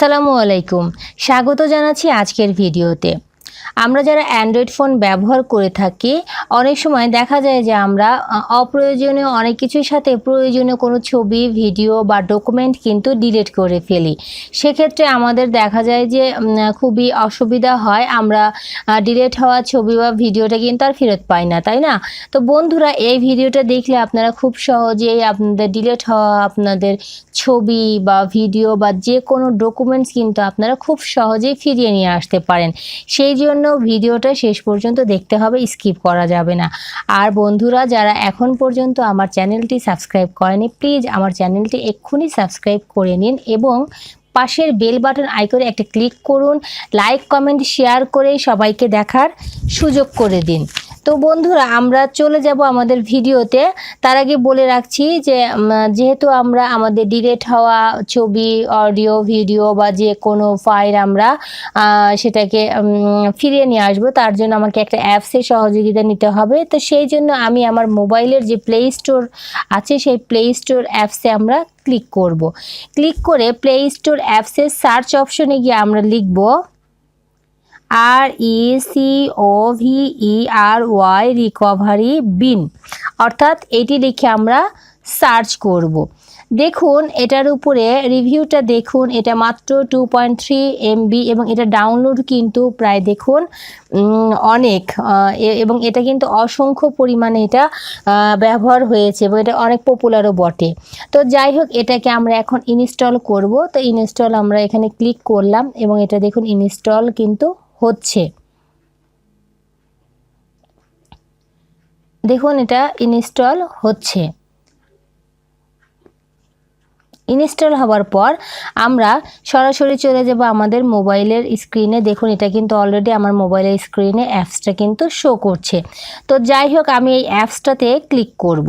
আসসালামু আলাইকুম। স্বাগত জানাচ্ছি আজকের ভিডিওতে। আমরা যারা অ্যান্ড্রয়েড ফোন ব্যবহার করে থাকি, অনেক সময় দেখা যায় যে আমরা অপ্রয়োজনীয় অনেক কিছুর সাথে প্রয়োজনীয় কোনো ছবি ভিডিও বা ডকুমেন্ট কিন্তু ডিলিট করে ফেলি। সেক্ষেত্রে আমাদের দেখা যায় যে খুবই অসুবিধা হয়। আমরা ডিলিট হওয়া ছবি বা ভিডিওটা কিন্তু আর ফেরত পাই না, তাই না? তো বন্ধুরা, এই ভিডিওটা দেখলে আপনারা খুব সহজেই আপনাদের ডিলিট হওয়া, আপনাদের ছবি বা ভিডিও বা যে কোনো ডকুমেন্টস কিন্তু আপনারা খুব সহজেই ফিরিয়ে নিয়ে আসতে পারেন। সেই জন্য ভিডিওটা শেষ পর্যন্ত দেখতে হবে, স্কিপ করা যাবে না। আর বন্ধুরা, যারা এখন পর্যন্ত আমার চ্যানেলটি সাবস্ক্রাইব করেনি, প্লিজ আমার চ্যানেলটি এক্ষুনি সাবস্ক্রাইব করে নিন এবং পাশের বেল বাটন আইকনে একটা ক্লিক করুন, লাইক, কমেন্ট, শেয়ার করে সবাইকে দেখার সুযোগ করে দিন। তো বন্ধুরা, আমরা চলে যাব আমাদের ভিডিওতে। তার আগে বলে রাখছি যে যেহেতু আমরা আমাদের ডিলেট হওয়া ছবি অডিও ভিডিও বা যে কোনো ফাইল আমরা সেটাকে ফিরিয়ে নিয়ে আসব, তার জন্য আমাকে একটা অ্যাপসের সহযোগিতা নিতে হবে। তো সেই জন্য আমি আমার মোবাইলের যে প্লে স্টোর আছে, সেই প্লে স্টোর অ্যাপসে আমরা ক্লিক করব। ক্লিক করে প্লে স্টোর অ্যাপসের সার্চ অপশনে গিয়ে আমরা লিখব R E C O V E R Y recovery bin অর্থাৎ এটি লিখে আমরা সার্চ করব। দেখুন, এটার উপরে রিভিউটা দেখুন, এটা মাত্র টু পয়েন্ট থ্রি এমবি এবং এটা ডাউনলোড কিন্তু প্রায় দেখুন অনেক এবং এটা কিন্তু অসংখ্য পরিমাণে এটা ব্যবহার হয়েছে এবং এটা অনেক পপুলারও বটে। তো যাই হোক, এটাকে আমরা এখন ইনস্টল করব। তো ইনস্টল আমরা এখানে ক্লিক করলাম এবং এটা দেখুন ইনস্টল কিন্তু হচ্ছে। দেখুন এটা ইনস্টল হচ্ছে। ইনস্টল হওয়ার পর আমরা সরাসরি চলে যাব আমাদের মোবাইলের স্ক্রিনে। দেখুন এটা কিন্তু অলরেডি আমার মোবাইলের স্ক্রিনে অ্যাপসটা কিন্তু শো করছে। তো যাই হোক, আমি এই অ্যাপসটাতে ক্লিক করব।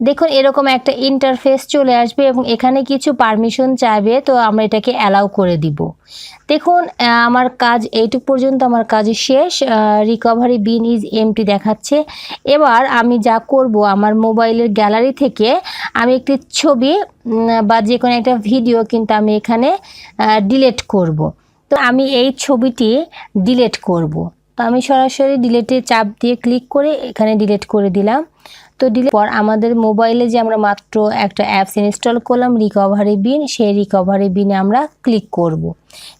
দেখুন, এরকম একটা ইন্টারফেস চলে আসবে এবং এখানে কিছু পারমিশন চাইবে, তো আমরা এটাকে অ্যালাউ করে দিব। দেখুন আমার কাজ এইটুক পর্যন্ত আমার কাজ শেষ। রিকভারি বিন ইজ এমটি দেখাচ্ছে। এবার আমি যা করব, আমার মোবাইলের গ্যালারি থেকে আমি একটি ছবি বা যে কোনো একটা ভিডিও কিন্তু আমি এখানে ডিলেট করব। তো আমি এই ছবিটি ডিলেট করব। তো আমি সরাসরি ডিলেটে চাপ দিয়ে ক্লিক করে এখানে ডিলেট করে দিলাম। তো ডিলেট পর আমাদের মোবাইলে যে আমরা মাত্র একটা অ্যাপস ইনস্টল করলাম রিকভারি বিন, সেই রিকভারি বিনে আমরা ক্লিক করব।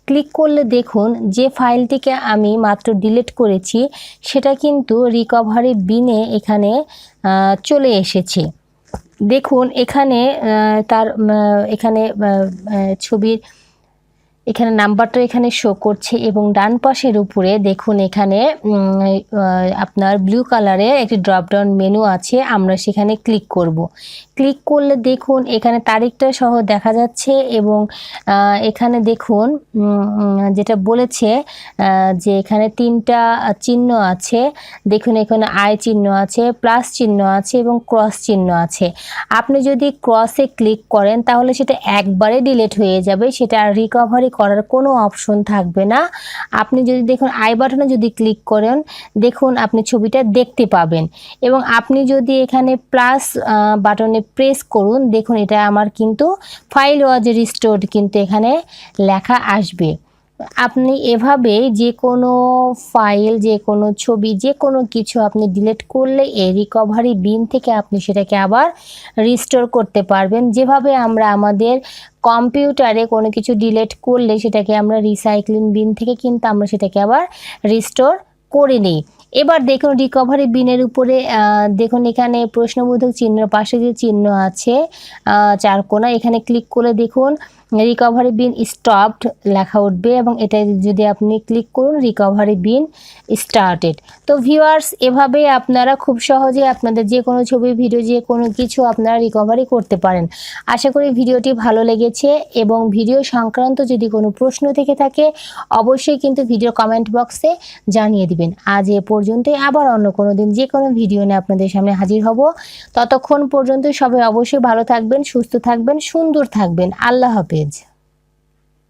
ক্লিক করলে দেখুন যে ফাইলটিকে আমি মাত্র ডিলিট করেছি, সেটা কিন্তু রিকভারি বিনে এখানে চলে এসেছে দেখুন এখানে তার এখানে ছবির এখানে নাম্বারটা এখানে শো করছে এবং ডান পাশের উপরে দেখুন এখানে আপনার ব্লু কালারের একটি ড্রপডাউন মেনু আছে, আমরা সেখানে ক্লিক করব। ক্লিক করলে দেখুন এখানে তারিখটা সহ দেখা যাচ্ছে এবং এখানে দেখুন যেটা বলেছে যে এখানে তিনটা চিহ্ন আছে, দেখুন এখানে আই চিহ্ন আছে প্লাস চিহ্ন আছে এবং ক্রস চিহ্ন আছে। আপনি যদি ক্রসে ক্লিক করেন তাহলে সেটা একবারে ডিলেট হয়ে যাবে, সেটা রিকভারি করার কোনো অপশন থাকবে না। আপনি যদি দেখুন আই বাটনে যদি ক্লিক করেন, দেখুন আপনি ছবিটা দেখতে পাবেন। এবং আপনি যদি এখানে প্লাস বাটনে প্রেস করুন, দেখুন এটা আমার কিন্তু ফাইল ওয়াজ রিস্টোর্ড কিন্তু এখানে লেখা আসবে। আপনি এভাবে যে কোনো ফাইল যে কোনো ছবি যে কোনো কিছু আপনি ডিলিট করলে এই রিকভারি বিন থেকে আপনি সেটাকে আবার রিস্টোর করতে পারবেন। যেভাবে আমরা আমাদের কম্পিউটারে কোনো কিছু ডিলিট করলে সেটাকে আমরা রিসাইক্লিং বিন থেকে কিন্তু আমরা সেটাকে আবার রিস্টোর করে নিই। এবার দেখুন রিকভারি বিনের উপরে দেখুন এখানে প্রশ্নবোধক চিহ্ন পাশে যে চিহ্ন আছে আহ, চার কোনা এখানে ক্লিক করে দেখুন রিকভারি বিন স্টপড লেখা উঠবে এবং এটা যদি আপনি ক্লিক করুন রিকভারি বিন স্টার্টেড তো ভিউয়ার্স এভাবে আপনারা খুব সহজে আপনাদের যে কোনো ছবি ভিডিও যে কোনো কিছু আপনারা রিকভারি করতে পারেন। আশা করি ভিডিওটি ভালো লেগেছে এবং ভিডিও সংক্রান্ত যদি কোনো প্রশ্ন থেকে থাকে, অবশ্যই কিন্তু ভিডিও কমেন্ট বক্সে জানিয়ে দিবেন। আজ এ পর্যন্তই, আবার অন্য কোনো দিন যে কোনো ভিডিও নিয়ে আপনাদের সামনে হাজির হব। ততক্ষণ পর্যন্ত সবাই অবশ্যই ভালো থাকবেন, সুস্থ থাকবেন, সুন্দর থাকবেন। আল্লাহ হাফেজ। медведь.